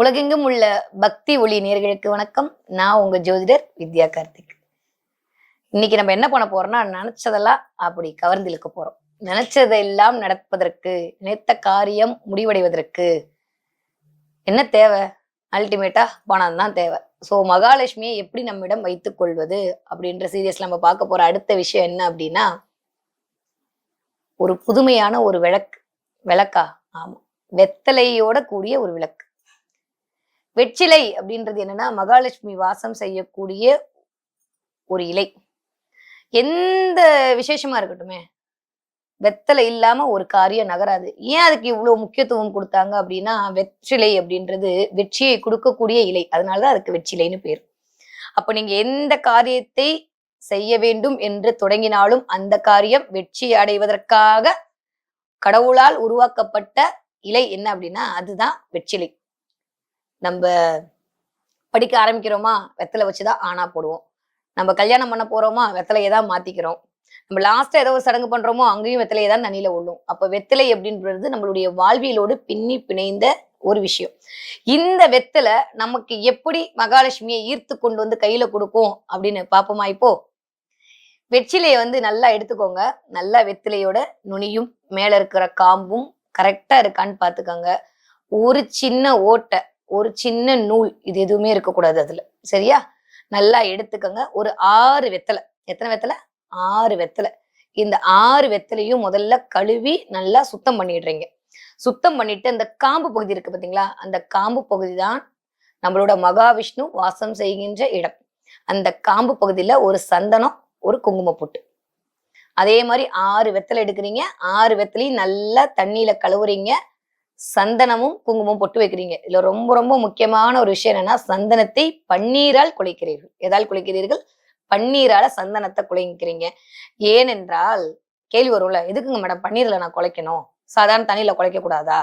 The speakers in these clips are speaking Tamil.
உலகெங்கும் உள்ள பக்தி ஒளி நேர்களுக்கு வணக்கம். நான் உங்க ஜோதிடர் வித்யா கார்த்திக். இன்னைக்கு நம்ம என்ன பண்ண போறோம்னா நினைச்சதெல்லாம் அப்படி கவர்ந்திழுக்க போறோம். நினைச்சதெல்லாம் நடப்பதற்கு நினைத்த காரியம் முடிவடைவதற்கு என்ன தேவை? அல்டிமேட்டா பணம் தான் தேவை. ஸோ மகாலட்சுமியை எப்படி நம்மிடம் வைத்துக் கொள்வது அப்படின்ற சீரியஸ்ல நம்ம பார்க்க போற அடுத்த விஷயம் என்ன அப்படின்னா ஒரு புதுமையான ஒரு விளக்கு விளக்கா? ஆமா. வெத்தலையோட கூடிய ஒரு விளக்கு. வெற்றிலை அப்படின்றது என்னன்னா மகாலட்சுமி வாசம் செய்யக்கூடிய ஒரு இலை. எந்த விசேஷமா இருக்கட்டுமே வெத்தலை இல்லாம ஒரு காரியம் நகராது. ஏன் அதுக்கு இவ்வளவு முக்கியத்துவம் கொடுத்தாங்க அப்படின்னா வெற்றிலை அப்படின்றது வெற்றியை கொடுக்கக்கூடிய இலை. அதனாலதான் அதுக்கு வெற்றிலைன்னு பேர். அப்ப நீங்க எந்த காரியத்தை செய்ய வேண்டும் என்று தொடங்கினாலும் அந்த காரியம் வெற்றி அடைவதற்காக கடவுளால் உருவாக்கப்பட்ட இலை என்ன அப்படின்னா அதுதான் வெற்றிலை. நம்ம படிக்க ஆரம்பிக்கிறோமா? வெத்தலை வச்சுதான் ஆனா போடுவோம். நம்ம கல்யாணம் பண்ண போறோமா? வெத்தலையை தான் மாத்திக்கிறோம். நம்ம லாஸ்டா ஏதோ ஒரு சடங்கு பண்றோமோ அங்கேயும் வெத்தலையை தான் தண்ணியில விழும் அப்ப வெத்தலை அப்படின்றது நம்மளுடைய வாழ்வியலோடு பின்னி பிணைந்த ஒரு விஷயம். இந்த வெத்தலை நமக்கு எப்படி மகாலட்சுமியை ஈர்த்து கொண்டு வந்து கையில கொடுக்கும் அப்படின்னு பாப்போமா இப்போ? வெற்றிலையை வந்து நல்லா எடுத்துக்கோங்க. நல்லா வெத்திலையோட நுனியும் மேல இருக்கிற காம்பும் கரெக்டா இருக்கான்னு பாத்துக்கோங்க ஒரு சின்ன ஓட்டை. ஒரு சின்ன நூல் இது எதுவுமே இருக்கக்கூடாது அதுல. சரியா? நல்லா எடுத்துக்கோங்க. ஒரு ஆறு வெத்தலை. எத்தனை வெத்தலை? ஆறு வெத்தலை. இந்த ஆறு வெத்தலையும் முதல்ல கழுவி நல்லா சுத்தம் பண்ணிடுறீங்க. சுத்தம் பண்ணிட்டு அந்த காம்பு பகுதி இருக்கு பாத்தீங்களா? அந்த காம்பு பகுதி தான் நம்மளோட மகாவிஷ்ணு வாசம் செய்கின்ற இடம். அந்த காம்பு பகுதியில ஒரு சந்தனம் ஒரு குங்கும புட்டு. அதே மாதிரி ஆறு வெத்தலை எடுக்கிறீங்க. ஆறு வெத்தலையும் நல்லா தண்ணியில கழுவுறீங்க. சந்தனமும் குங்குமம் பொட்டு வைக்கிறீங்க. இதுல ரொம்ப ரொம்ப முக்கியமான ஒரு விஷயம் என்னன்னா சந்தனத்தை பன்னீரால் குலைக்கிறீர்கள். எதால் குலைக்கிறீர்கள்? பன்னீரால சந்தனத்தை குலைக்கிறீங்க. ஏனென்றால் கேள்வி வரும்ல எதுக்குங்க மேடம் பன்னீர்ல நான் குலைக்கணும்? சாதாரண தண்ணியில குலைக்க கூடாதா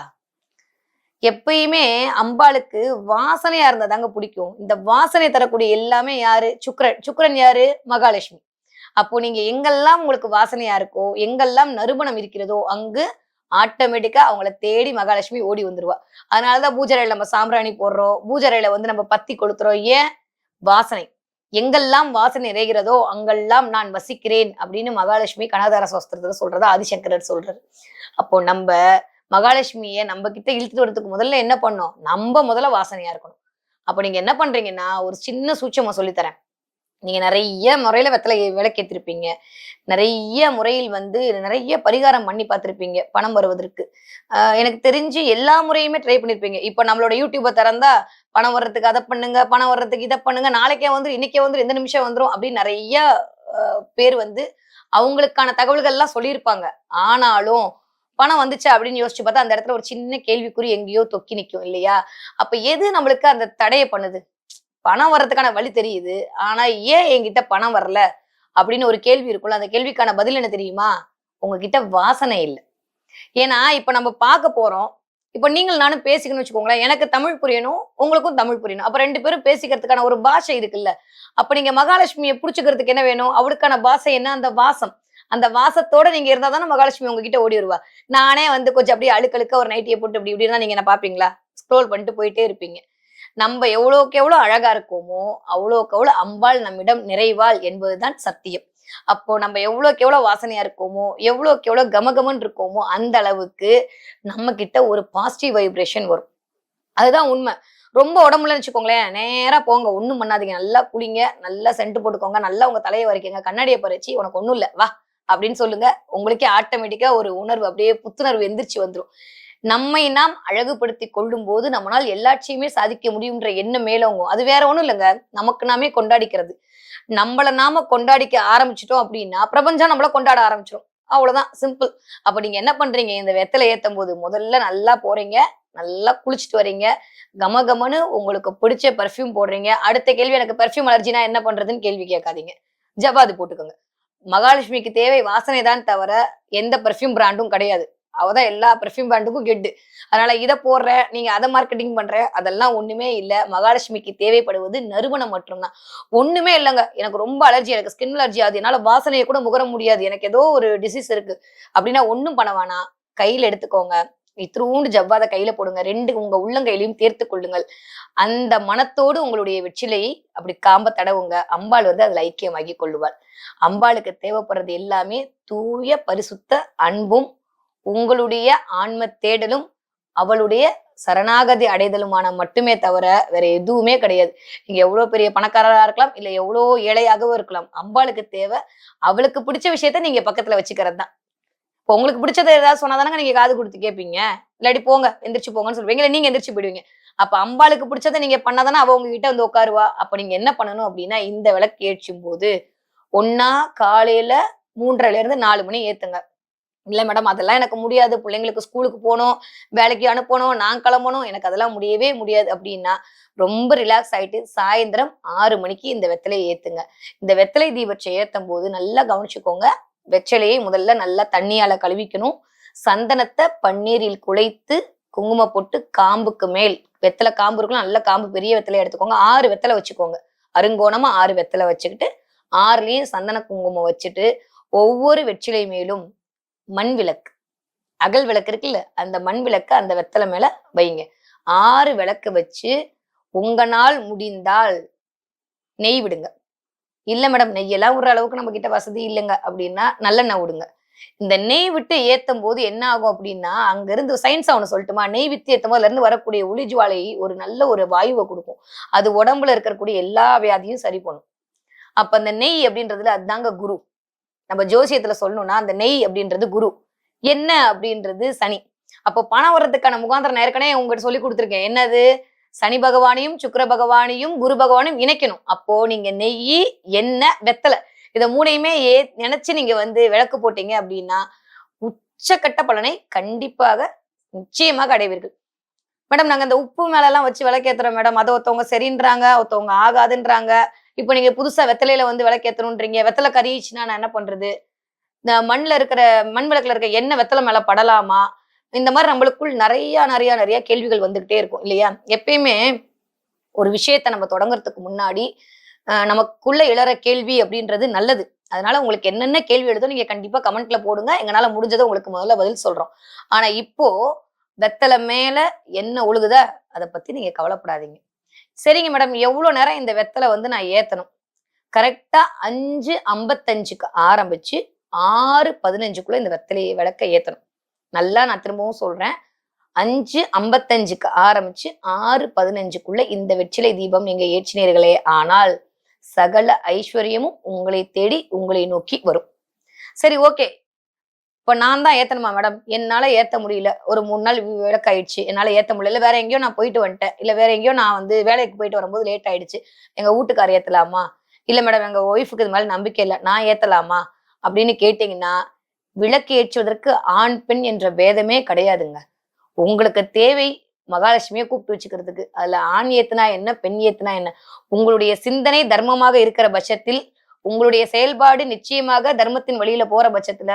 எப்பயுமே அம்பாளுக்கு வாசனையா இருந்தா தாங்க பிடிக்கும். இந்த வாசனை தரக்கூடிய எல்லாமே யாரு? சுக்கரன். சுக்ரன் யாரு? மகாலட்சுமி. அப்போ நீங்க எங்கெல்லாம் உங்களுக்கு வாசனையா இருக்கோ எங்கெல்லாம் நறுமணம் இருக்கிறதோ அங்கு ஆட்டோமேட்டிக்கா அவங்கள தேடி மகாலட்சுமி ஓடி வந்துருவா. அதனாலதான் பூஜரையில நம்ம சாம்பிராணி போடுறோம். பூஜரையில வந்து நம்ம பத்தி கொளுத்துறோம். ஏன்? வாசனை. எங்கெல்லாம் வாசனை நிறைகிறதோ அங்கெல்லாம் நான் வசிக்கிறேன் அப்படின்னு மகாலட்சுமி கனகதார சோஸ்திரத்துல சொல்றதா ஆதிசங்கரர் சொல்றாரு. அப்போ நம்ம மகாலட்சுமியை நம்ம கிட்ட இழுத்துட்டு வரதுக்கு முதல்ல என்ன பண்ணோம் நம்ம முதல்ல வாசனையா இருக்கணும். அப்ப நீங்க என்ன பண்றீங்கன்னா ஒரு சின்ன சூட்சமா சொல்லித்தரேன். நீங்க நிறைய முறையில வெத்தலை விளக்கேத்திருப்பீங்க. நிறைய முறையில் வந்து நிறைய பரிகாரம் பண்ணி பார்த்துருப்பீங்க பணம் வருவதற்கு. எனக்கு தெரிஞ்சு எல்லா முறையுமே ட்ரை பண்ணிருப்பீங்க. இப்ப நம்மளோட யூடியூபை திறந்தா பணம் வர்றதுக்கு அதை பண்ணுங்க பணம் வர்றதுக்கு இதை பண்ணுங்க நாளைக்கே வந்து இன்னைக்கே வந்து எந்த நிமிஷம் வந்துடும் அப்படின்னு நிறைய பேர் வந்து அவங்களுக்கான தகவல்கள் எல்லாம் சொல்லியிருப்பாங்க. ஆனாலும் பணம் வந்துச்சா அப்படின்னு யோசிச்சு பார்த்தா அந்த இடத்துல ஒரு சின்ன கேள்விக்குறி எங்கேயோ தொக்கி நிற்கும் இல்லையா? அப்ப எது நம்மளுக்கு அந்த தடையை பண்ணுது? பணம் வர்றதுக்கான வழி தெரியுது. ஆனா ஏன் என்கிட்ட பணம் வரல? அப்படின்னு ஒரு கேள்வி இருக்கும்ல. அந்த கேள்விக்கான பதில் என்ன தெரியுமா? உங்ககிட்ட வாசனை இல்லை. ஏன்னா இப்ப நம்ம பார்க்க போறோம். இப்ப நீங்கள் நானும் பேசிக்கணும்னு வச்சுக்கோங்களேன். எனக்கு தமிழ் புரியணும் உங்களுக்கும் தமிழ் புரியணும். அப்ப ரெண்டு பேரும் பேசிக்கிறதுக்கான ஒரு பாஷை இருக்குல்ல. அப்ப நீங்க மகாலட்சுமியை புடிச்சுக்கிறதுக்கு என்ன வேணும்? அவளுக்கான பாஷை என்ன? அந்த வாசம். அந்த வாசத்தோட நீங்க இருந்தா தானே மகாலட்சுமி உங்ககிட்ட ஓடி வருவா. நானே வந்து கொஞ்சம் அப்படியே அழுக்கழுக்க ஒரு நைட்டியை போட்டு இப்படி இப்படின்னா நீங்க என்ன பாப்பீங்களா ஸ்க்ரோல் பண்ணிட்டு போயிட்டே இருப்பீங்க. நம்ம எவ்வளோக்கு எவ்வளோ அழகா இருக்கோமோ அவ்வளோக்கு அவ்வளோ அம்பாள் நம்மிடம் நிறைவாள் என்பதுதான் சத்தியம். அப்போ நம்ம எவ்வளோக்கு எவ்வளோ வாசனையா இருக்கோமோ எவ்வளோக்கு எவ்வளோ கமகமன் இருக்கோமோ அந்த அளவுக்கு நம்ம கிட்ட ஒரு பாசிட்டிவ் வைப்ரேஷன் வரும். அதுதான் உண்மை. ரொம்ப உடம்புலன்னு வச்சுக்கோங்களேன் நேரா போங்க ஒண்ணும் பண்ணாதீங்க. நல்லா குளிங்க நல்லா சென்ட் போட்டுக்கோங்க நல்லா உங்க தலையை வரைக்குங்க கண்ணாடியை பறிச்சு உனக்கு ஒண்ணும் இல்ல வா அப்படின்னு சொல்லுங்க. உங்களுக்கே ஆட்டோமேட்டிக்கா ஒரு உணர்வு அப்படியே புத்துணர்வு எந்திரிச்சு வந்துடும் நம்மை நாம் அழகுபடுத்தி கொள்ளும் போது நம்மளால் எல்லாத்தையுமே சாதிக்க முடியுன்ற எண்ணம் மேலோங்கும் அது வேற ஒன்றும் இல்லைங்க. நமக்கு நாமே கொண்டாடிக்கிறது. நம்மள நாம கொண்டாடிக்க ஆரம்பிச்சிட்டோம் அப்படின்னா பிரபஞ்சம் நம்மள கொண்டாட ஆரம்பிச்சிடும் அவ்வளவுதான். சிம்பிள் அப்ப நீங்க என்ன பண்றீங்க? இந்த வெத்தலை ஏத்தும் போது முதல்ல நல்லா போறீங்க. நல்லா குளிச்சுட்டு வரீங்க. கம கமன்னு உங்களுக்கு பிடிச்ச பர்ஃப்யூம் போடுறீங்க. அடுத்த கேள்வி எனக்கு பர்ஃப்யூம் அலர்ஜினா என்ன பண்றதுன்னு கேள்வி கேட்காதீங்க. ஜபாது போட்டுக்கோங்க. மகாலட்சுமிக்கு தேவை வாசனை தான் தவிர எந்த பர்ஃப்யூம் பிராண்டும் கிடையாது. அவதான் எல்லா பர்ஃப்யூம் பிராண்டுக்கும் கெட்டு அதனால இதை போடுற நீங்க அதை மார்க்கெட்டிங் பண்ற அதெல்லாம் ஒண்ணுமே இல்லை. மகாலட்சுமிக்கு தேவைப்படுவது நறுமணம் மட்டும்தான். ஒண்ணுமே இல்லைங்க. எனக்கு ரொம்ப அலர்ஜி எனக்கு ஸ்கின் அலர்ஜி அது என்னால வாசனையை கூட முகர முடியாது. எனக்கு ஏதோ ஒரு டிசீஸ் இருக்கு. அப்படின்னா ஒன்றும் பண்ண வேணாம். கையில எடுத்துக்கோங்க. இத்திரூண்டு ஜவ்வாத கையில போடுங்க. ரெண்டு உங்க உள்ளங்கையிலையும் தேர்த்து கொள்ளுங்கள். அந்த மனத்தோடு உங்களுடைய வெற்றிலையை அப்படி காம்ப தடவுங்க. அம்பாள் வந்து அதுல ஐக்கியமாகி கொள்ளுவாள். அம்பாளுக்கு தேவைப்படுறது எல்லாமே தூய பரிசுத்த அன்பும் உங்களுடைய ஆன்ம தேடலும் அவளுடைய சரணாகதி அடைதலுமான மட்டுமே தவிர வேற எதுவுமே கிடையாது. நீங்க எவ்வளவு பெரிய பணக்காரரா இருக்கலாம் இல்ல எவ்வளோ ஏழையாகவும் இருக்கலாம் அம்பாளுக்கு தேவை அவளுக்கு பிடிச்ச விஷயத்த நீங்க பக்கத்துல வச்சுக்கிறது தான். இப்போ உங்களுக்கு பிடிச்சது ஏதாவது சொன்னாதானங்க நீங்க காது கொடுத்து கேட்பீங்க இல்லாட்டி போங்க எந்திரிச்சு போங்கன்னு சொல்லுவீங்க இல்ல நீங்க எந்திரிச்சு போயிடுவீங்க. அப்ப அம்பாளுக்கு பிடிச்சதை நீங்க பண்ணாதானே அவ உங்ககிட்ட வந்து உட்காருவா. அப்ப நீங்க என்ன பண்ணணும் அப்படின்னா இந்த விளக்கு ஏற்றும் போது ஒன்னா காலையில மூன்றரைல இருந்து நாலு மணி ஏத்துங்க. இல்ல மேடம் அதெல்லாம் எனக்கு முடியாது. பிள்ளைங்களுக்கு ஸ்கூலுக்கு போகணும் வேலைக்கு அனுப்பணும் நான் கிளம்பணும். எனக்கு அதெல்லாம் முடியவே முடியாது அப்படின்னா ரொம்ப ரிலாக்ஸ் ஆயிட்டு சாயந்தரம் ஆறு மணிக்கு இந்த வெத்தலையை ஏத்துங்க. இந்த வெத்தலை தீபத்தை ஏத்தும் போது நல்லா கவனிச்சுக்கோங்க. வெச்சலையை முதல்ல நல்லா தண்ணியால கழுவிக்கணும். சந்தனத்தை பன்னீரில் குழைத்து குங்குமம் போட்டு காம்புக்கு மேல் வெத்தலை காம்பு இருக்கலாம் நல்ல காம்பு பெரிய வெத்தலை எடுத்துக்கோங்க. ஆறு வெத்தலை வச்சுக்கோங்க. அருங்கோணமா ஆறு வெத்தலை வச்சுக்கிட்டு ஆறுலயும் சந்தன குங்குமம் வச்சுட்டு ஒவ்வொரு வெற்றிலை மேலும் மண் விளக்கு. அகல் விளக்கு இருக்குல்ல அந்த மண் விளக்கு அந்த வெத்தலை மேல வைங்க. ஆறு விளக்கு வச்சு உங்களால் முடிந்தால் நெய் விடுங்க. இல்ல மேடம் நெய்யெல்லாம் விடுற அளவுக்கு நம்ம கிட்ட வசதி இல்லைங்க. அப்படின்னா நல்லெண்ணெய் விடுங்க. இந்த நெய் விட்டு ஏத்தும் போது என்ன ஆகும் அப்படின்னா அங்கிருந்து சயின்ஸ் அவனு சொல்லட்டுமா? நெய் வித்து ஏத்தும் போது இருந்து வரக்கூடிய ஒளிஜுவாலை ஒரு நல்ல ஒரு வாயுவை கொடுக்கும். அது உடம்புல இருக்கக்கூடிய எல்லா வியாதியும் சரி பண்ணும். அப்ப அந்த நெய் அப்படின்றதுல அதுதாங்க குரு. நம்ம ஜோசியத்துல சொல்லணும்னா அந்த நெய் அப்படின்றது குரு. என்ன அப்படின்றது சனி. அப்போ பணம் வர்றதுக்கான முகாந்திரம் நான் ஏற்கனவே உங்ககிட்ட சொல்லி கொடுத்துருக்கேன். என்னது? சனி பகவானையும் சுக்கிர பகவானையும் குரு பகவானையும் இணைக்கணும். அப்போ நீங்க நெய் எண்ணெய் வெத்தலை இதை மூணையுமே ஏ நினைச்சு நீங்க வந்து விளக்கு போட்டீங்க அப்படின்னா உச்சக்கட்ட பலனை கண்டிப்பாக நிச்சயமாக அடைவீர்கள். மேடம் நாங்க இந்த உப்பு மேலெல்லாம் வச்சு விளக்கேத்துறோம் மேடம். அதை ஒருத்தவங்க சரின்றாங்க ஒருத்தவங்க ஆகாதுன்றாங்க. இப்போ நீங்க புதுசா வெத்தலையில வந்து விளக்கேத்தணுன்றீங்க. வெத்தலை கறிச்சுன்னா நான் என்ன பண்றது? இந்த மண்ணில் இருக்கிற மண் விளக்குல இருக்க எண்ணெய் வெத்தலை மேல படலாமா? இந்த மாதிரி நம்மளுக்குள் நிறைய நிறைய நிறைய கேள்விகள் வந்துகிட்டே இருக்கும் இல்லையா? எப்பயுமே ஒரு விஷயத்த நம்ம தொடங்குறதுக்கு முன்னாடி நமக்குள்ள இளற கேள்வி அப்படின்றது நல்லது. அதனால உங்களுக்கு என்னென்ன கேள்வி எழுதோ நீங்க கண்டிப்பா கமெண்ட்ல போடுங்க. எங்களால முடிஞ்சதை உங்களுக்கு முதல்ல பதில் சொல்றோம். ஆனா இப்போ வெத்தலை மேல என்ன ஒழுகுதா அதை பத்தி நீங்க கவலைப்படாதீங்க. சரிங்க மேடம் எவ்வளவு நேரம் இந்த வெத்தலை வந்து நான் ஏத்தணும்? கரெக்டா அஞ்சு ஐம்பத்தஞ்சுக்கு ஆரம்பிச்சு ஆறு பதினஞ்சுக்குள்ள இந்த வெத்தலையை விளக்க ஏத்தணும். நல்லா நான் திரும்பவும் சொல்றேன். அஞ்சு ஐம்பத்தஞ்சுக்கு ஆரம்பிச்சு ஆறு பதினஞ்சுக்குள்ள இந்த வெற்றிலை தீபம் நீங்க ஏற்றினீர்களே ஆனால் சகல ஐஸ்வர்யமும் உங்களை தேடி உங்களை நோக்கி வரும். சரி ஓகே இப்ப நான் தான் ஏத்தணுமா மேடம் என்னால ஏத்த முடியல. ஒரு மூணு நாள் விளக்காயிடுச்சு. என்னால ஏத்த முடியல. வேற எங்கேயோ நான் போயிட்டு வந்துட்டேன். இல்ல வேற எங்கேயோ நான் வந்து வேலைக்கு போயிட்டு வரும்போது லேட் ஆயிடுச்சு. எங்க வீட்டுக்கார ஏத்தலாமா? இல்ல மேடம் எங்க ஒய்ஃபுக்கு இது மேல நம்பிக்கை இல்லை. நான் ஏத்தலாமா? அப்படின்னு கேட்டீங்கன்னா விளக்கு ஏற்றுவதற்கு ஆண் பெண் என்ற பேதமே கிடையாதுங்க. உங்களுக்கு தேவை மகாலட்சுமியை கூப்பிட்டு வச்சுக்கிறதுக்கு. அதுல ஆண் ஏத்துனா என்ன பெண் ஏத்துனா என்ன? உங்களுடைய சிந்தனை தர்மமாக இருக்கிற பட்சத்தில் உங்களுடைய செயல்பாடு நிச்சயமாக தர்மத்தின் வழியில போற பட்சத்துல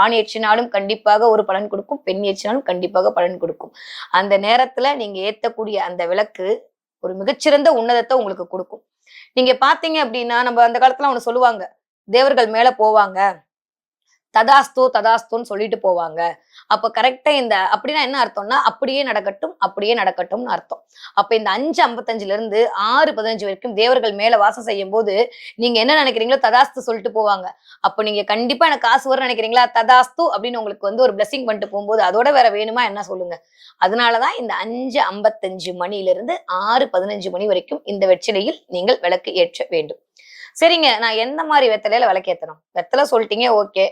ஆண் ஏற்றினாலும் கண்டிப்பாக ஒரு பலன் கொடுக்கும் பெண் ஏற்றினாலும் கண்டிப்பாக பலன் கொடுக்கும். அந்த நேரத்துல நீங்க ஏத்தக்கூடிய அந்த விளக்கு ஒரு மிகச்சிறந்த உன்னதத்தை உங்களுக்கு கொடுக்கும். நீங்க பாத்தீங்க அப்படின்னா நம்ம அந்த காலத்துல ஒண்ணு சொல்லுவாங்க தேவர்கள் மேல போவாங்க ததாஸ்தோ ததாஸ்தோன்னு சொல்லிட்டு போவாங்க. அப்ப கரெக்டா இந்த அப்படின்னா என்ன அர்த்தம்னா அப்படியே நடக்கட்டும் அப்படியே நடக்கட்டும்னு அர்த்தம். அப்ப இந்த அஞ்சு ஐம்பத்தஞ்சுல இருந்து ஆறு பதினஞ்சு வரைக்கும் தேவர்கள் மேல வாசம் செய்யும் போது நீங்க என்ன நினைக்கிறீங்களோ ததாஸ்து சொல்லிட்டு போவாங்க. அப்ப நீங்க கண்டிப்பா எனக்கு காசு வரும்னு நினைக்கிறீங்களா? ததாஸ்து அப்படின்னு உங்களுக்கு வந்து ஒரு பிளஸிங் பண்ணிட்டு போகும்போது அதோட வேற வேணுமா? என்ன சொல்லுங்க? அதனாலதான் இந்த அஞ்சு ஐம்பத்தஞ்சு மணியிலிருந்து ஆறு பதினஞ்சு மணி வரைக்கும் இந்த வெற்றிலையில் நீங்கள் விளக்கு ஏற்ற வேண்டும். சரிங்க நான் எந்த மாதிரி வெத்தலையில ஏற்றணும் வெத்தலை சொல்லிட்டீங்க ஓகே.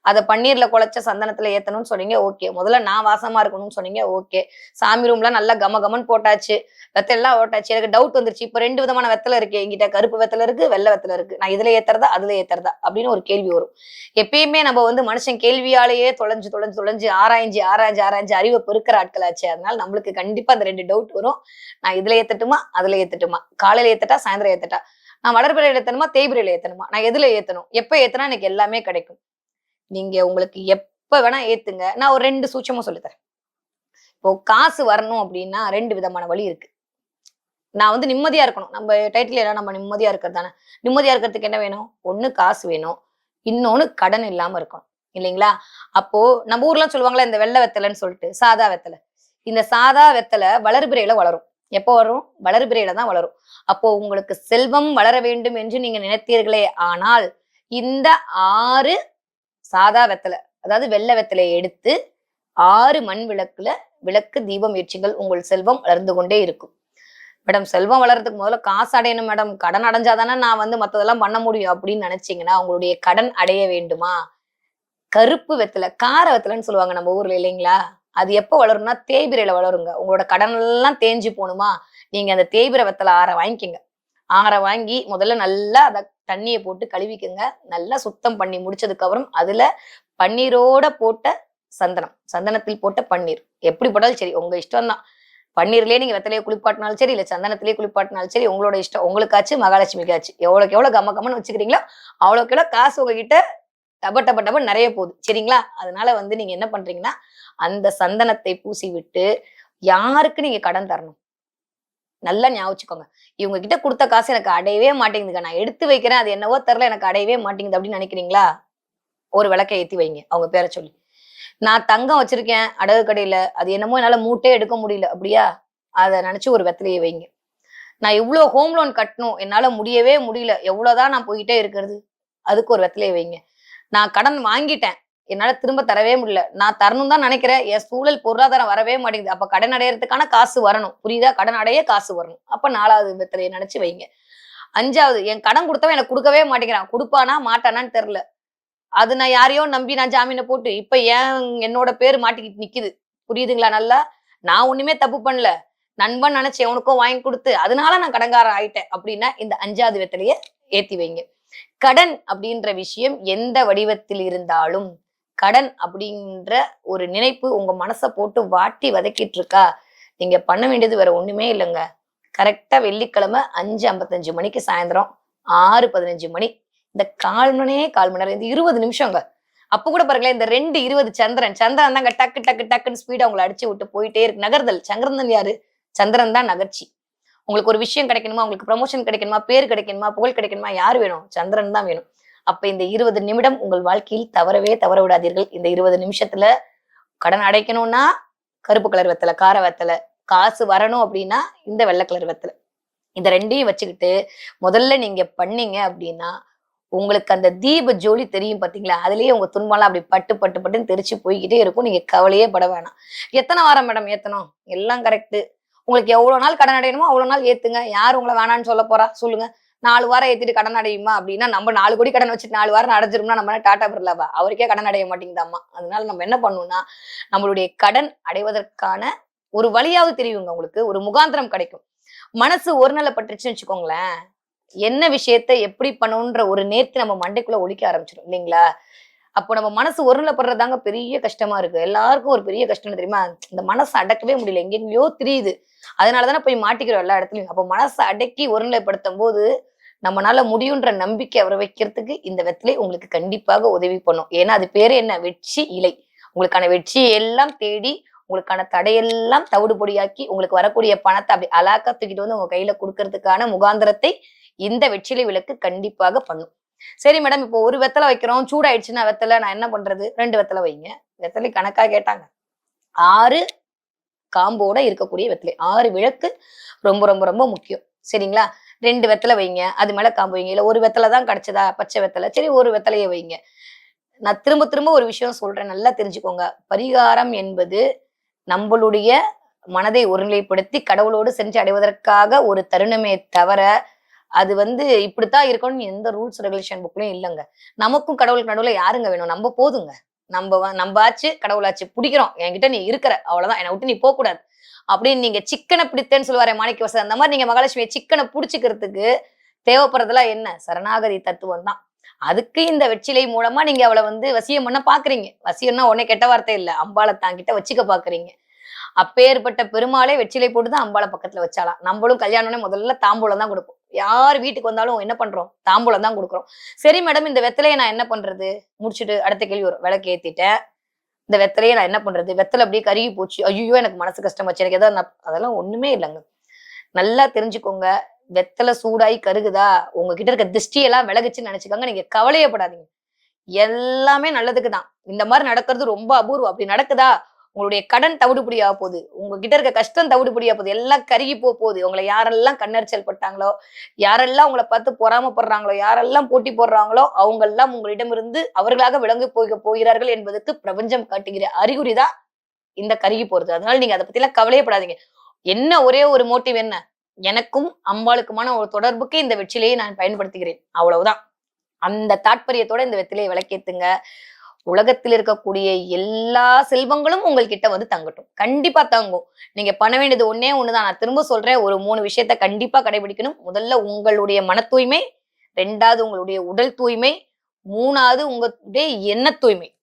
அதை பன்னீர்ல குழைச்ச சந்தனத்துல ஏத்தணும்னு சொன்னீங்க ஓகே. முதல்ல நான் வாசமா இருக்கணும்னு சொன்னீங்க ஓகே. சாமி ரூம்ல நல்லா கம கமன் போட்டாச்சு. வெத்தெல்லாம் ஓட்டாச்சு. எனக்கு டவுட் வந்துருச்சு. இப்ப ரெண்டு விதமான வெத்தலை இருக்கு என்கிட்ட. கருப்பு வெத்தலை இருக்கு வெள்ளை வெத்தலை இருக்கு. நான் இதுல ஏத்துறதா அதுல ஏத்துறதா? அப்படின்னு ஒரு கேள்வி வரும். எப்பயுமே நம்ம வந்து மனுஷன் கேள்வியாலேயே தொலைஞ்சு தொலைஞ்சு தொலைஞ்சு ஆராய்ஞ்சு ஆராய்ஞ்சு ஆராய்ஞ்சு அறிவை பெருக்கிற ஆட்களாச்சு அதனால நம்மளுக்கு கண்டிப்பா அந்த ரெண்டு டவுட் வரும். நான் இதுல ஏத்தட்டுமா அதுல ஏத்தட்டுமா? காலையில ஏத்தட்டா சாயந்தரம் ஏத்தட்டா? நான் வளர்பிறையில ஏத்தணுமா தேய்பிரையில ஏத்தணுமா? நான் எதுல ஏத்தணும்? எப்ப ஏத்தனா எனக்கு எல்லாமே கிடைக்கும். நீங்க உங்களுக்கு எப்ப வேணா ஏத்துங்க. நான் ஒரு ரெண்டு சூட்சமும் சொல்லித்தரேன் இப்போ காசு வரணும் அப்படின்னா ரெண்டு விதமான வழி இருக்கு. நான் வந்து நிம்மதியா இருக்கணும். நம்ம டைட்டில் எல்லாம் நம்ம நிம்மதியா இருக்கிறது தானே? நிம்மதியா இருக்கிறதுக்கு என்ன வேணும்? ஒண்ணு காசு வேணும். இன்னொன்னு கடன் இல்லாம இருக்கணும். இல்லைங்களா? அப்போ நம்ம ஊர்லாம் சொல்லுவாங்களா இந்த வெள்ளை வெத்தலைன்னு சொல்லிட்டு சாதா வெத்தலை. இந்த சாதா வெத்தலை வளர்பிரையில வளரும். எப்போ வரும்? வளர்பிரையில தான் வளரும். அப்போ உங்களுக்கு செல்வம் வளர வேண்டும் என்று நீங்க நினைத்தீர்களே ஆனால் இந்த ஆறு சாதா வெத்தலை அதாவது வெள்ளை வெத்தலையை எடுத்து ஆறு மண் விளக்குல விளக்கு தீபம் ஏற்றுங்கள் உங்கள் செல்வம் வளர்ந்து கொண்டே இருக்கும். மேடம் செல்வம் வளர்றதுக்கு முதல்ல காசு அடையணும் மேடம். கடன் அடைஞ்சாதானே நான் வந்து மற்றதெல்லாம் பண்ண முடியும் அப்படின்னு நினைச்சீங்கன்னா உங்களுடைய கடன் அடைய வேண்டுமா? கருப்பு வெத்தலை கார வெத்தலைன்னு சொல்லுவாங்க நம்ம ஊர்ல இல்லைங்களா? அது எப்போ வளரும்னா தேய்பிரையில வளருங்க. உங்களோட கடன் எல்லாம் தேஞ்சு போகணுமா நீங்க அந்த தேய்பிரை வெத்தலை ஆற வாங்கிக்கோங்க. ஆற வாங்கி முதல்ல நல்லா அதை தண்ணியை போட்டு கழுவிக்கோங்க. நல்லா சுத்தம் பண்ணி முடிச்சதுக்கு அப்புறம் அதுல பன்னீரோட போட்ட சந்தனம் சந்தனத்தில் போட்ட பன்னீர். எப்படி போட்டாலும் சரி உங்க இஷ்டம் தான் பன்னீர்லயே நீங்க வெத்தலையே குளிப்பாட்டினாலும் சரி இல்ல சந்தனத்திலேயே குளிப்பாட்டினாலும் சரி உங்களோட இஷ்டம். உங்களுக்காச்சு மகாலட்சுமிக்காச்சு. எவ்வளவுக்கு எவ்வளவு கம்ம கம்மன்னு வச்சுக்கிறீங்களோ அவ்வளவுக்கு எவ்வளவு காசு உங்ககிட்ட டப டப டப நிறைய போகுது. சரிங்களா? அதனால வந்து நீங்க என்ன பண்றீங்கன்னா அந்த சந்தனத்தை பூசி விட்டு யாருக்கு நீங்க கடன் தரணும்? நல்லா ஞாபகம் இவங்க கிட்ட கொடுத்த காசு எனக்கு அடையவே மாட்டேங்குதுங்க நான் எடுத்து வைக்கிறேன் அது என்னவோ தெரில எனக்கு அடையவே மாட்டேங்குது அப்படின்னு நினைக்கிறீங்களா? ஒரு விளக்கை ஏத்தி வைங்க அவங்க பேரை சொல்லி. நான் தங்கம் வச்சிருக்கேன் அடகு கடையில. அது என்னமோ என்னால மூட்டே எடுக்க முடியல அப்படியா? அதை நினைச்சு ஒரு வெத்தலையை வைங்க. நான் இவ்வளோ ஹோம் லோன் கட்டணும் என்னால முடியவே முடியல. எவ்வளோதான் நான் போயிட்டே இருக்கிறது? அதுக்கு ஒரு வெத்தலையை வைங்க. நான் கடன் வாங்கிட்டேன் என்னால திரும்ப தரவே முடியல. நான் தரணும் தான் நினைக்கிறேன். என் சூழல் பொருளாதாரம் வரவே மாட்டேங்குது. அப்ப கடன் அடையறதுக்கான காசு வரணும். புரியுதா? கடன் அடைய காசு வரணும். அப்ப நாலாவது வெத்தலையை நினைச்சு வைங்க. அஞ்சாவது என் கடன் கொடுத்தவன் எனக்கு கொடுக்கவே மாட்டேங்கிறான். கொடுப்பானா? மாட்டானான்னு தெரியல. அது நான் யாரையோ நம்பி நான் ஜாமீனை போட்டு இப்ப ஏன் என்னோட பேர் மாட்டிக்கிட்டு நிக்குது? புரியுதுங்களா நல்லா? நான் ஒண்ணுமே தப்பு பண்ணல. நண்பன் நினைச்சு எவனுக்கும் வாங்கி கொடுத்து அதனால நான் கடங்காரம் ஆயிட்டேன் அப்படின்னா இந்த அஞ்சாவது விதத்திலேயே ஏத்தி வைங்க. கடன் அப்படின்ற விஷயம் எந்த வடிவத்தில் இருந்தாலும் கடன் அப்படின்ற ஒரு நினைப்பு உங்க மனசை போட்டு வாட்டி வதக்கிட்டு இருக்கா நீங்க பண்ண வேண்டியது வேற ஒண்ணுமே இல்லைங்க. கரெக்டா வெள்ளிக்கிழமை அஞ்சு ஐம்பத்தஞ்சு மணிக்கு சாயந்தரம் ஆறு பதினஞ்சு மணி. இந்த கால் மணியே கால் மணி நேரம் இந்த இருபது நிமிஷங்க. அப்ப கூட பாருங்களேன் இந்த ரெண்டு இருபது சந்திரன். சந்திரன் தாங்க டக்கு டக்கு டக்குன்னு ஸ்பீடா உங்களை அடிச்சு விட்டு போயிட்டே இருக்கு. நகர்தல். சந்திரன் யாரு? சந்திரன் தான் நகர்ச்சி. உங்களுக்கு ஒரு விஷயம் கிடைக்கணுமா? உங்களுக்கு ப்ரமோஷன் கிடைக்கணுமா? பேர் கிடைக்கணுமா? புகழ் கிடைக்கணுமா? யார் வேணும்? சந்திரன் தான் வேணும். அப்ப இந்த இருபது நிமிடம் உங்கள் வாழ்க்கையில் தவறவே தவற விடாதீர்கள் இந்த இருபது நிமிஷத்துல கடன் அடைக்கணும்னா கருப்பு கலர் வெத்தலை கார வெத்தலை காசு வரணும் அப்படின்னா இந்த வெள்ளை கலர் வெத்தலை. இந்த ரெண்டையும் வச்சுக்கிட்டு முதல்ல நீங்க பண்ணீங்க அப்படின்னா உங்களுக்கு அந்த தீப ஜோலி தெரியும் பாத்தீங்களா? அதுலயே உங்க துன்பம்லாம் அப்படி பட்டு பட்டு பட்டுன்னு தெரிச்சு போய்கிட்டே இருக்கும். நீங்க கவலையே பட வேணாம். எத்தனை வாரம் மேடம் ஏத்தணும்? எல்லாம் கரெக்டு உங்களுக்கு எவ்வளவு நாள் கடன் அடையணுமோ அவ்வளவு நாள் ஏத்துங்க. யார் உங்களை வேணாம்னு சொல்ல போறா? சொல்லுங்க. நாலு வாரம் ஏத்திட்டு கடன் அடையுமா அப்படின்னா நம்ம நாலு கோடி கடன் வச்சுட்டு நாலு வாரம் அடைஞ்சிரும்னா நம்ம டாட்டா பிர்லாவா அவருக்கே கடன் அடைய மாட்டேங்குதாம்மா. அதனால நம்ம என்ன பண்ணணும்னா நம்மளுடைய கடன் அடைவதற்கான ஒரு வழியாவது தெரியுங்க உங்களுக்கு. ஒரு முகாந்திரம் கிடைக்கும். மனசு ஒருநிலைப்பட்டுருச்சுன்னு வச்சுக்கோங்களேன். என்ன விஷயத்த எப்படி பண்ணணுன்ற ஒரு நேர்த்தி நம்ம மண்டைக்குள்ள ஒழிக்க ஆரம்பிச்சிடும் இல்லைங்களா? அப்போ நம்ம மனசு ஒருநிலைப்படுறதாங்க பெரிய கஷ்டமா இருக்கு. எல்லாருக்கும் ஒரு பெரிய கஷ்டம் தெரியுமா? இந்த மனசை அடக்கவே முடியல. எங்கெங்கயோ தெரியுது. அதனாலதானே போய் மாட்டிக்கிறோம் எல்லா இடத்துலயும். அப்போ மனசை அடக்கி ஒருநிலைப்படுத்தும் போது நம்மளால முடியுன்ற நம்பிக்கை அவரை வைக்கிறதுக்கு இந்த வெத்திலை உங்களுக்கு கண்டிப்பாக உதவி பண்ணும். ஏன்னா அது பேரு என்ன? வெற்றி இலை. உங்களுக்கான வெற்றியை எல்லாம் தேடி உங்களுக்கான தடையெல்லாம் தவிடு பொடியாக்கி உங்களுக்கு வரக்கூடிய பணத்தை அப்படி அலாக்கா தூக்கிட்டு வந்து உங்க கையில கொடுக்கறதுக்கான முகாந்திரத்தை இந்த வெற்றிலை விளக்கு கண்டிப்பாக பண்ணும். சரி மேடம் இப்போ ஒரு வெத்தலை வைக்கிறோம். சூடாயிடுச்சுன்னா வெத்தலை நான் என்ன பண்றது? ரெண்டு வெத்தலை வைங்க. வெத்தலை கணக்கா கேட்டாங்க. ஆறு காம்போட இருக்கக்கூடிய வெத்தலை. ஆறு விளக்கு ரொம்ப ரொம்ப ரொம்ப முக்கியம். சரிங்களா? ரெண்டு வெத்தலை வைங்க. அது மேல காம்பு வைங்க. இல்ல ஒரு வெத்தலை தான் கிடைச்சதா? பச்சை வெத்தலை. சரி ஒரு வெத்தலையை வைங்க. நான் திரும்ப திரும்ப ஒரு விஷயம் சொல்றேன். நல்லா தெரிஞ்சுக்கோங்க. பரிகாரம் என்பது நம்மளுடைய மனதை ஒருநிலைப்படுத்தி கடவுளோடு சென்று அடைவதற்காக ஒரு தருணமே தவிர அது வந்து இப்படித்தான் இருக்கணும்னு எந்த ரூல்ஸ் ரெகுலேஷன் புக்லயும் இல்லைங்க. நமக்கும் கடவுளுக்கு நடுவில் யாருங்க வேணும்? நம்ம போதுங்க. நம்ம நம்ம ஆச்சு கடவுளாச்சு பிடிக்கிறோம். என்கிட்ட நீ இருக்கிற. அவ்வளவுதான். என்னை விட்டு நீ போக கூடாது அப்படின்னு நீங்க சிக்கனை பிடித்தேன்னு சொல்லுவாரு மாணிக்க வசதி அந்த மாதிரி நீங்க மகாலட்சுமியை சிக்கனை பிடிச்சிக்கிறதுக்கு தேவைப்படுறதெல்லாம் என்ன? சரணாகதி தத்துவம் தான். அதுக்கு இந்த வெற்றிலை மூலமா நீங்க அவளை வந்து வசியம் பண்ண பாக்குறீங்க. வசியம்னா உடனே கெட்ட வார்த்தை இல்ல. அம்பாளை தாங்கிட்ட வச்சுக்க பாக்குறீங்க. அப்பேற்பட்ட பெருமாளே வெற்றிலை போட்டு தான் அம்பாளை பக்கத்துல வச்சாலாம் நம்மளும் கல்யாணம்னே முதல்ல தாம்பூலம் தான் கொடுப்போம். யார் வீட்டுக்கு வந்தாலும் என்ன பண்றோம்? தாம்பூலம் தான் கொடுக்குறோம். சரி மேடம் இந்த வெத்தலையை நான் என்ன பண்றது? முடிச்சுட்டு அடுத்த கேள்வி வரும். விளக்கு ஏத்திட்டேன். இந்த வெத்தலையை நான் என்ன பண்றது? வெத்தலை அப்படியே கருகி போச்சு. ஐயோ எனக்கு மனசு கஷ்டமாச்சு. எனக்கு ஏதாவது நான் அதெல்லாம் ஒண்ணுமே இல்லைங்க. நல்லா தெரிஞ்சுக்கோங்க. வெத்தலை சூடாகி கருகுதா? உங்ககிட்ட இருக்க திருஷ்டியெல்லாம் விலகுச்சுன்னு நினைச்சுக்கோங்க. நீங்க கவலையப்படாதீங்க. எல்லாமே நல்லதுக்கு தான் இந்த மாதிரி நடக்கிறது ரொம்ப அபூர்வம். அப்படி நடக்குதா? உங்களுடைய கடன் தவிடுபடியாக போகுது. உங்ககிட்ட இருக்க கஷ்டம் தவிடுபடியாக போகுது. எல்லாம் கருகி போக போகுது. உங்களை யாரெல்லாம் கண்ணரிச்சல் பட்டாங்களோ யாரெல்லாம் உங்களை பார்த்து பொறாமப்படுறாங்களோ யாரெல்லாம் போட்டி போடுறாங்களோ அவங்கெல்லாம் உங்களிடமிருந்து அவர்களாக விளங்கி போக போகிறார்கள் என்பதற்கு பிரபஞ்சம் காட்டுகிற அறிகுறி தான் இந்த கருகி போறது. அதனால நீங்க அதை பத்தி எல்லாம் கவலையப்படாதீங்க. என்ன ஒரே ஒரு மோட்டிவ் என்ன? எனக்கும் அம்பாளுக்குமான ஒரு தொடர்புக்கு இந்த வெற்றிலையை நான் பயன்படுத்துகிறேன். அவ்வளவுதான். அந்த தாற்பயத்தோட இந்த வெற்றிலையை விளக்கேத்துங்க. உலகத்தில் இருக்கக்கூடிய எல்லா செல்வங்களும் உங்கள்கிட்ட வந்து தங்கட்டும். கண்டிப்பா தங்கும். நீங்க பண்ண வேண்டியது ஒன்னே ஒண்ணுதான். நான் திரும்ப சொல்றேன் ஒரு மூணு விஷயத்த கண்டிப்பா கடைபிடிக்கணும். முதல்ல உங்களுடைய மன தூய்மை ரெண்டாவது உங்களுடைய உடல் தூய்மை மூணாவது உங்களுடைய எண்ண தூய்மை.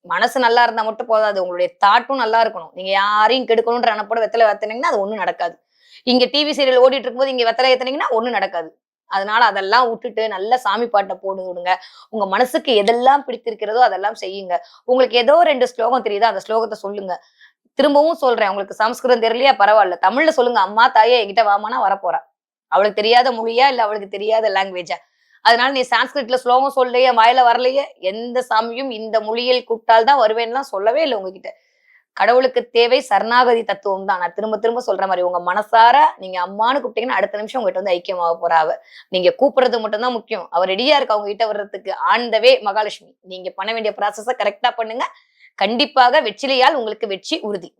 மனசு நல்லா இருந்தா மட்டும் போதாது. உங்களுடைய தாட்டும் நல்லா இருக்கணும். நீங்க யாரையும் கெடுக்கணும்ன்ற அனப்போட வெத்தலை வத்தினீங்கன்னா அது ஒண்ணும் நடக்காது. இங்க டிவி சீரியல் ஓடிட்டு இருக்கும்போது இங்க வெத்தலை ஏத்தினீங்கன்னா ஒண்ணும் நடக்காது. அதனால அதெல்லாம் விட்டுட்டு நல்ல சாமி பாட்டை போடு விடுங்க. உங்க மனசுக்கு எதெல்லாம் பிடித்திருக்கிறதோ அதெல்லாம் செய்யுங்க. உங்களுக்கு ஏதோ ரெண்டு ஸ்லோகம் தெரியுதோ அந்த ஸ்லோகத்தை சொல்லுங்க. திரும்பவும் சொல்றேன் உங்களுக்கு சமஸ்கிருதம் தெரியலையா? பரவாயில்ல. தமிழ்ல சொல்லுங்க அம்மா தாயே என்கிட்ட வாமானா வரப்போறா அவளுக்கு தெரியாத மொழியா இல்ல அவளுக்கு தெரியாத லாங்குவேஜா அதனால நீ சான்ஸ்கிரிட்ல ஸ்லோகம் சொல்லலையே வாயில வரலையே? எந்த சாமியும் இந்த மொழியில் கூப்பிட்டால் தான் வருவேன்லாம் சொல்லவே இல்லை உங்ககிட்ட. கடவுளுக்கு தேவை சரணாகதி தத்துவம் தான் நான் திரும்ப திரும்ப சொல்ற மாதிரி உங்க மனசார நீங்க அம்மான்னு கூப்பிட்டீங்கன்னா அடுத்த நிமிஷம் உங்ககிட்ட வந்து ஐக்கியமாக போறா அவ நீங்க கூப்பிடுறது மட்டும்தான் முக்கியம். அவர் ரெடியா இருக்கு அவங்க கிட்ட வர்றதுக்கு ஆண்டவே மகாலட்சுமி. நீங்க பண்ண வேண்டிய ப்ராசஸ கரெக்டா பண்ணுங்க. கண்டிப்பாக வெற்றிலையால் உங்களுக்கு வெற்றி உறுதி.